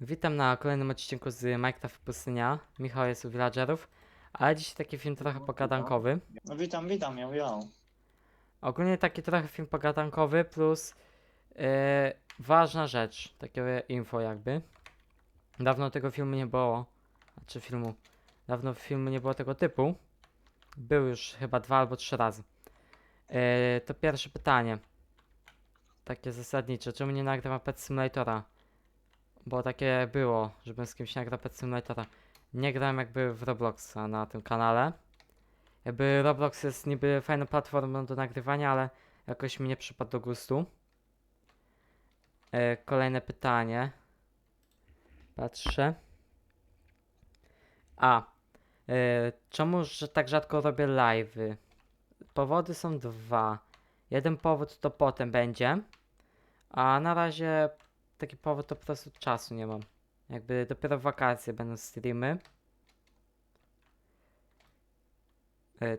Witam na kolejnym odcinku z Minecraft Pustynia. Michał jest u villagerów, ale dzisiaj taki film trochę pogadankowy. No witam, witam, ją, ją. Ogólnie taki trochę film pogadankowy plus e, ważna rzecz, takie info jakby. Dawno tego filmu nie było, znaczy filmu, dawno filmu nie było tego typu. Był już chyba dwa albo trzy razy. E, to pierwsze pytanie, takie zasadnicze, czemu nie nagrywam Pet Simulatora? Bo takie było, żebym z kimś nagrał Pet Simulatora. Nie grałem jakby w Robloxa na tym kanale. Jakby Roblox jest niby fajną platformą do nagrywania, ale jakoś mi nie przypadł do gustu. E, kolejne pytanie. Patrzę. A. E, czemu że tak rzadko robię live'y? Powody są dwa. Jeden powód to potem będzie. A na razie taki powód to po prostu czasu nie mam. Jakby dopiero wakacje będą streamy. E,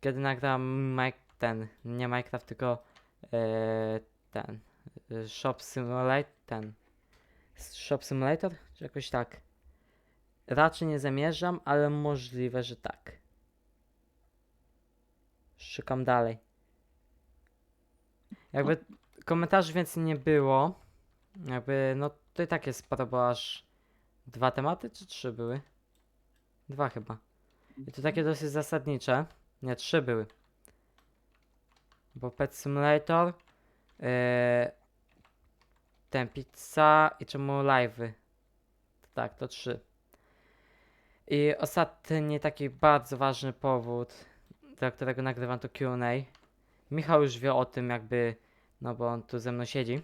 kiedy nagram Mike, ten, nie Minecraft, tylko e, ten, e, Shop Simulator, ten, Shop Simulator, czy jakoś tak. Raczej nie zamierzam, ale możliwe, że tak. Szukam dalej. Jakby komentarzy więcej nie było. Jakby, no to i tak jest sporo, bo aż dwa tematy, czy trzy były? Dwa chyba. I to takie dosyć zasadnicze. Nie, trzy były. Bo Pet Simulator, yy, ten pizza i czemu live'y. Tak, to trzy. I ostatni taki bardzo ważny powód, dla którego nagrywam to Q&A. Michał już wie o tym jakby, no bo on tu ze mną siedzi.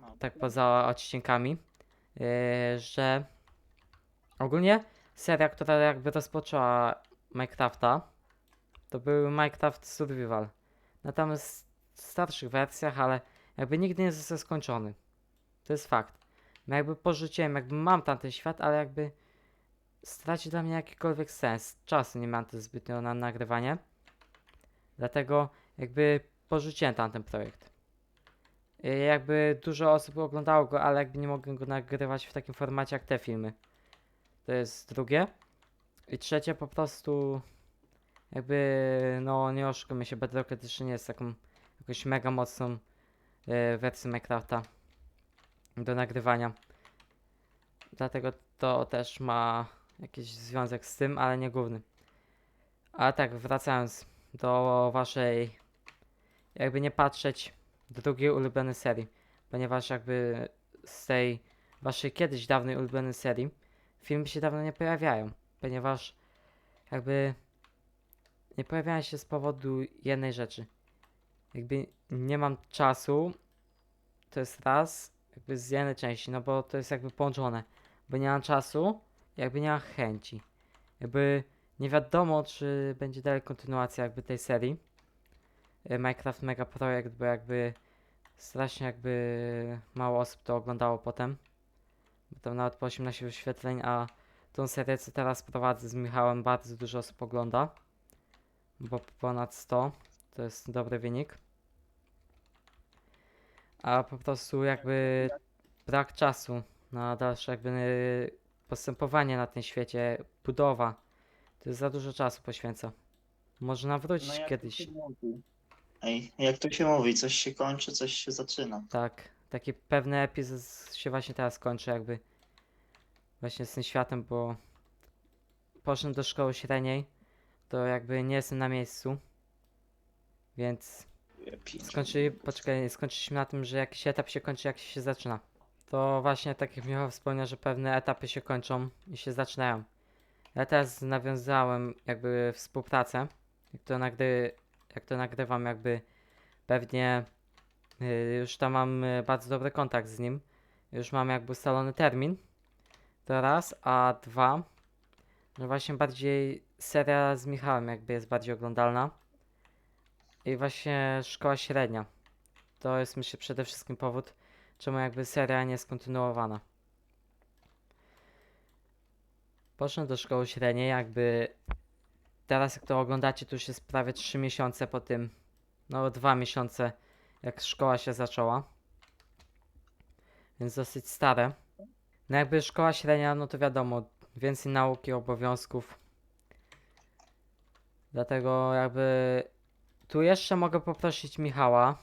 No, tak poza odcinkami, yy, że ogólnie seria, która jakby rozpoczęła Minecrafta, to był Minecraft Survival. Natomiast w starszych wersjach, ale jakby nigdy nie został skończony. To jest fakt. No jakby porzuciłem, jakby mam tamten świat, ale jakby straci dla mnie jakikolwiek sens. Czasu nie mam też zbytnio na nagrywanie. Dlatego jakby porzuciłem tamten projekt. I jakby dużo osób oglądało go, ale jakby nie mogłem go nagrywać w takim formacie jak te filmy. To jest drugie. I trzecie po prostu jakby no nie oszukujmy się, Bedrock Edition nie jest taką jakąś mega mocną e, wersją Minecrafta do nagrywania. Dlatego to też ma jakiś związek z tym, ale nie główny. Ale tak, wracając do waszej jakby nie patrzeć drugiej ulubionej serii, ponieważ jakby z tej waszej kiedyś dawnej ulubionej serii filmy się dawno nie pojawiają, ponieważ jakby nie pojawiają się z powodu jednej rzeczy. Jakby nie mam czasu, to jest raz, jakby z jednej części, no bo to jest jakby połączone, bo nie mam czasu, jakby nie mam chęci. Jakby nie wiadomo, czy będzie dalej kontynuacja jakby tej serii. Minecraft Mega Projekt, bo jakby strasznie jakby mało osób to oglądało potem. Bo tam nawet po 18 wyświetleń, a tą serię, co teraz prowadzę z Michałem, bardzo dużo osób ogląda. Bo ponad 100 to jest dobry wynik. A po prostu jakby brak czasu na dalsze jakby postępowanie na tym świecie, budowa. To jest za dużo czasu poświęca. Można wrócić no jak kiedyś. Się? Ej, jak to się mówi, coś się kończy, coś się zaczyna. Tak, taki pewny epizod się właśnie teraz kończy jakby właśnie z tym światem, bo poszedłem do szkoły średniej, to jakby nie jestem na miejscu, więc Ja skończyli, poczekaj, skończyliśmy na tym, że jakiś etap się kończy, jak się zaczyna. To właśnie tak jak Michał wspomniał, że pewne etapy się kończą i się zaczynają. Ja teraz nawiązałem jakby współpracę, to, nagry, jak to nagrywam jakby pewnie y, już tam mam y, bardzo dobry kontakt z nim. Już mam jakby ustalony termin. To raz, a dwa, że właśnie bardziej seria z Michałem jakby jest bardziej oglądalna. I właśnie szkoła średnia. To jest myślę przede wszystkim powód, czemu jakby seria nie jest kontynuowana. Poszedłem do szkoły średniej, jakby teraz jak to oglądacie, to już jest prawie 3 miesiące po tym, no 2 miesiące jak szkoła się zaczęła. więc dosyć stare. No jakby szkoła średnia, no to wiadomo, więcej nauki, obowiązków. Dlatego jakby tu jeszcze mogę poprosić Michała,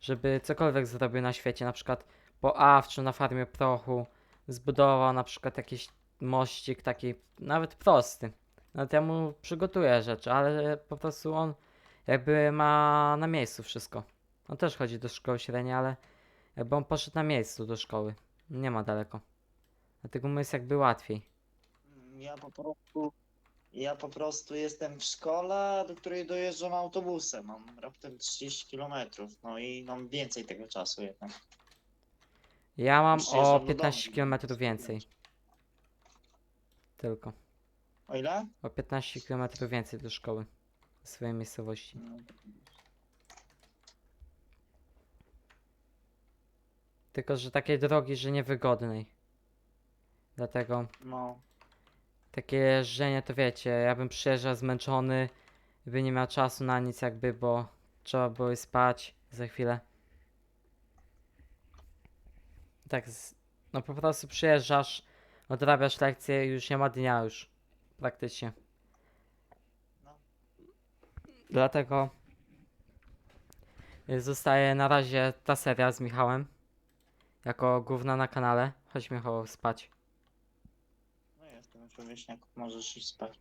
żeby cokolwiek zrobił na świecie, na przykład po awczu na farmie prochu, zbudował na przykład jakiś mościk taki, nawet prosty. Nawet ja mu przygotuję rzeczy, ale po prostu on jakby ma na miejscu wszystko. On też chodzi do szkoły średniej, ale jakby on poszedł na miejscu do szkoły. Nie ma daleko. Dlatego mu jest jakby łatwiej. Ja po prostu. Ja po prostu jestem w szkole, do której dojeżdżam autobusem. Mam raptem 30 km. No i mam więcej tego czasu jednak. Ja mam Przyjeżdżam o do 15 domu. km więcej. Tylko. O ile? O 15 km więcej do szkoły. W swojej miejscowości. No, Tylko, że takiej drogi, że niewygodnej. Dlatego No, takie jeżdżenie to wiecie, ja bym przyjeżdżał zmęczony, by nie miał czasu na nic jakby, bo trzeba było spać za chwilę. Tak, z, no po prostu przyjeżdżasz, odrabiasz lekcję i już nie ma dnia już, praktycznie. No. Dlatego zostaje na razie ta seria z Michałem, jako główna na kanale. Chodź Michał spać. no jestem wieśniaku, możesz iść spać.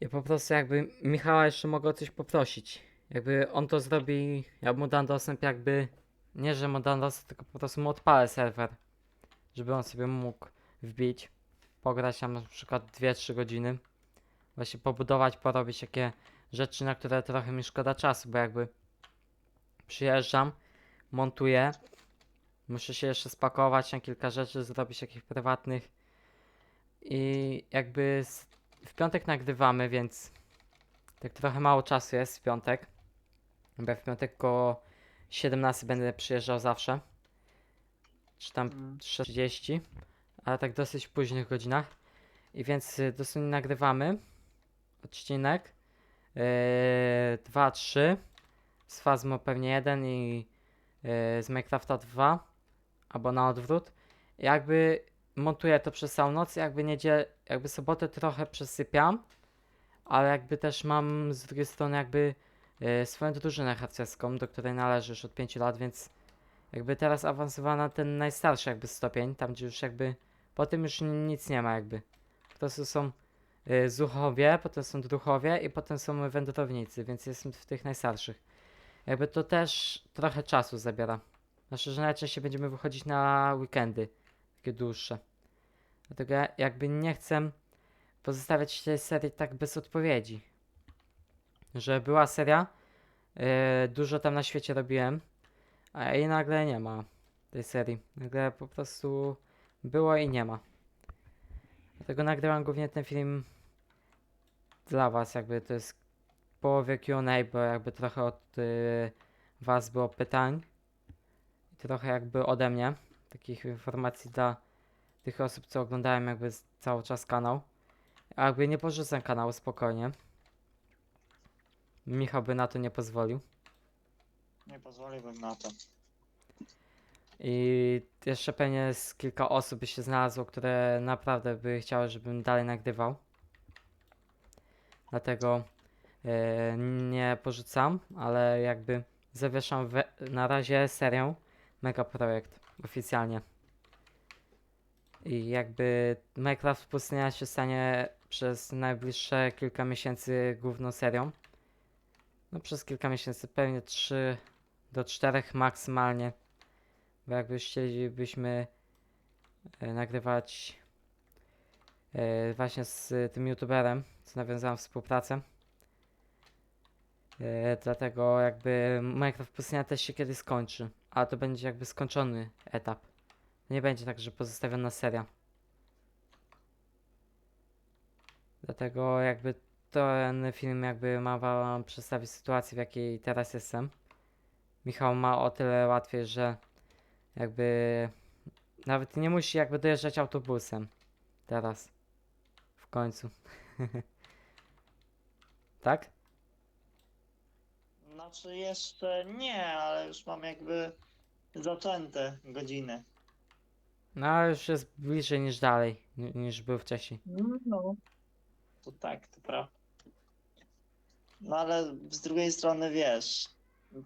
I po prostu jakby Michała jeszcze mogę o coś poprosić. Jakby on to zrobi, ja mu dam dostęp jakby, nie że mu dam dostęp, tylko po prostu mu odpalę serwer. Żeby on sobie mógł wbić, pograć tam na przykład 2-3 godziny. Właśnie pobudować, porobić takie rzeczy, na które trochę mi szkoda czasu, bo jakby przyjeżdżam, montuję, muszę się jeszcze spakować na kilka rzeczy, zrobić jakichś prywatnych i jakby w piątek nagrywamy, więc tak trochę mało czasu jest w piątek. Bo ja w piątek koło 17 będę przyjeżdżał zawsze. Czy tam Mm. 30, ale tak dosyć późnych godzinach. I więc y, dosłownie nagrywamy odcinek. Yy, 2, 3. Z Fazmo pewnie jeden i yy, z Minecrafta 2. Albo na odwrót. Jakby montuję to przez całą noc, jakby niedzielę, jakby sobotę trochę przesypiam, ale jakby też mam z drugiej strony jakby e, swoją drużynę harcerską, do której należy już od 5 lat, więc jakby teraz awansowała na ten najstarszy jakby stopień, tam gdzie już jakby po tym już ni- nic nie ma jakby. Prostu są e, zuchowie, potem są druchowie i potem są wędrownicy, więc jestem w tych najstarszych. Jakby to też trochę czasu zabiera. Znaczy, że najczęściej będziemy wychodzić na weekendy takie dłuższe. Dlatego ja jakby nie chcę pozostawiać tej serii tak bez odpowiedzi. Że była seria, yy, dużo tam na świecie robiłem, a i nagle nie ma tej serii. Nagle po prostu było i nie ma. Dlatego nagrywam głównie ten film dla was, jakby to jest połowie Q&A, bo jakby trochę od yy, was było pytań i trochę jakby ode mnie takich informacji dla tych osób, co oglądają jakby cały czas kanał. A jakby nie porzucę kanału spokojnie. Michał by na to nie pozwolił. Nie pozwoliłbym na to. I jeszcze pewnie z kilka osób by się znalazło, które naprawdę by chciały, żebym dalej nagrywał. Dlatego e, nie porzucam, ale jakby zawieszam na razie serię Mega Projekt oficjalnie. I jakby Minecraft Pustynia się stanie przez najbliższe kilka miesięcy główną serią. No przez kilka miesięcy, pewnie 3 do 4 maksymalnie. Bo jakby chcielibyśmy e, nagrywać e, właśnie z e, tym youtuberem, co nawiązałem współpracę. Dlatego jakby Minecraft Pustynia też się kiedyś skończy, ale to będzie jakby skończony etap. Nie będzie tak, że pozostawiona seria. Dlatego jakby ten film jakby ma wam przedstawić sytuację, w jakiej teraz jestem. Michał ma o tyle łatwiej, że jakby nawet nie musi jakby dojeżdżać autobusem teraz. W końcu. tak? Znaczy jeszcze nie, ale już mam jakby zaczęte godziny. No ale już jest bliżej niż dalej, ni- niż był wcześniej. No. To tak, to prawda. No ale z drugiej strony wiesz,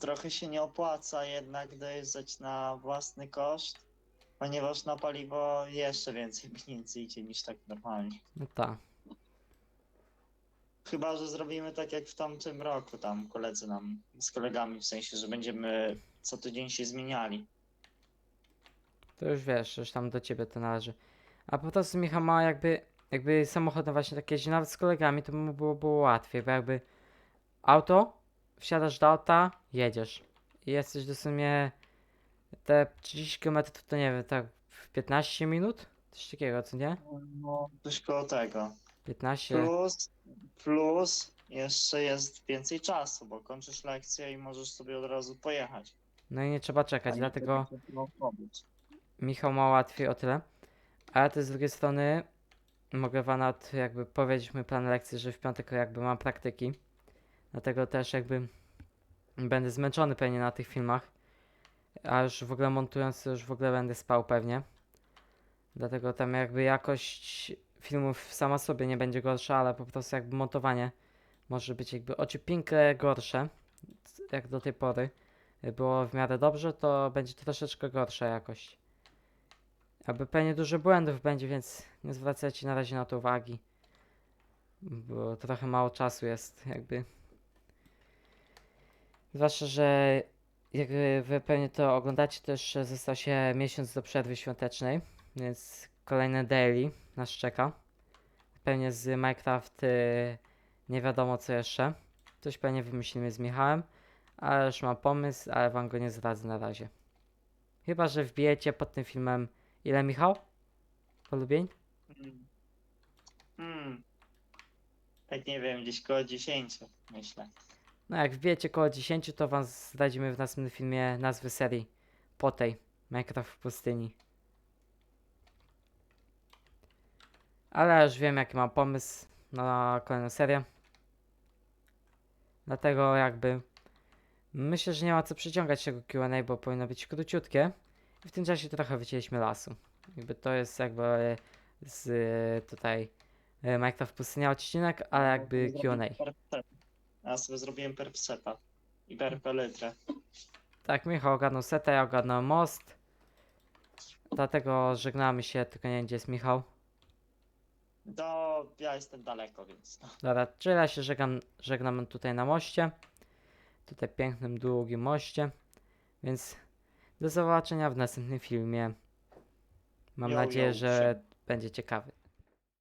trochę się nie opłaca jednak dojeżdżać na własny koszt, ponieważ na paliwo jeszcze więcej pieniędzy idzie niż tak normalnie. No tak. Chyba, że zrobimy tak jak w tamtym roku, tam koledzy nam, z kolegami, w sensie, że będziemy co tydzień się zmieniali. To już wiesz, już tam do ciebie to należy. A po prostu Michał ma jakby, jakby samochód na właśnie takie nawet z kolegami, to mu było, było łatwiej, bo jakby auto, wsiadasz do auta, jedziesz. I jesteś dosłownie te 30 km to nie wiem, tak w 15 minut? Coś takiego, co nie? No, coś koło tego. 15? Plus, plus jeszcze jest więcej czasu, bo kończysz lekcję i możesz sobie od razu pojechać. No i nie trzeba czekać, A nie dlatego. Michał ma łatwiej o tyle. Ale też z drugiej strony mogę wam nawet jakby powiedzieć mój plan lekcji, że w piątek jakby mam praktyki. Dlatego też jakby będę zmęczony pewnie na tych filmach. A już w ogóle montując już w ogóle będę spał pewnie. Dlatego tam jakby jakość filmów sama sobie nie będzie gorsza, ale po prostu jakby montowanie może być jakby ociupinkę gorsze, jak do tej pory. Było w miarę dobrze, to będzie troszeczkę gorsza jakość. Aby pewnie dużo błędów będzie, więc nie zwracajcie na razie na to uwagi. Bo trochę mało czasu jest, jakby. Zwłaszcza, że jak wy pewnie to oglądacie, to jeszcze został się miesiąc do przerwy świątecznej, więc kolejne daily nas czeka. Pewnie z Minecraft y, nie wiadomo co jeszcze. Coś pewnie wymyślimy z Michałem, ale już mam pomysł, ale wam go nie zdradzę na razie. Chyba, że wbijecie pod tym filmem ile Michał? Polubień? Mm. Hmm. Tak nie wiem, gdzieś koło 10 myślę. No jak wbijecie koło 10, to wam zdradzimy w następnym filmie nazwy serii po tej Minecraft w pustyni. Ale ja już wiem jaki mam pomysł na kolejną serię. Dlatego jakby myślę, że nie ma co przyciągać tego Q&A, bo powinno być króciutkie. I w tym czasie trochę wycięliśmy lasu. Jakby to jest jakby z tutaj e, Minecraft pustynia odcinek, ale jakby Q&A. Ja sobie zrobiłem perfseta i perpelytrę. Tak, Michał ogarnął setę, ja ogarnąłem most. Dlatego żegnamy się, tylko nie wiem gdzie jest Michał. Do... ja jestem daleko, więc no. Dobra, czyli ja się żegnam, żegnam tutaj na moście. Tutaj pięknym, długim moście. Więc do zobaczenia w następnym filmie. Mam Jo, nadzieję, że będzie ciekawy.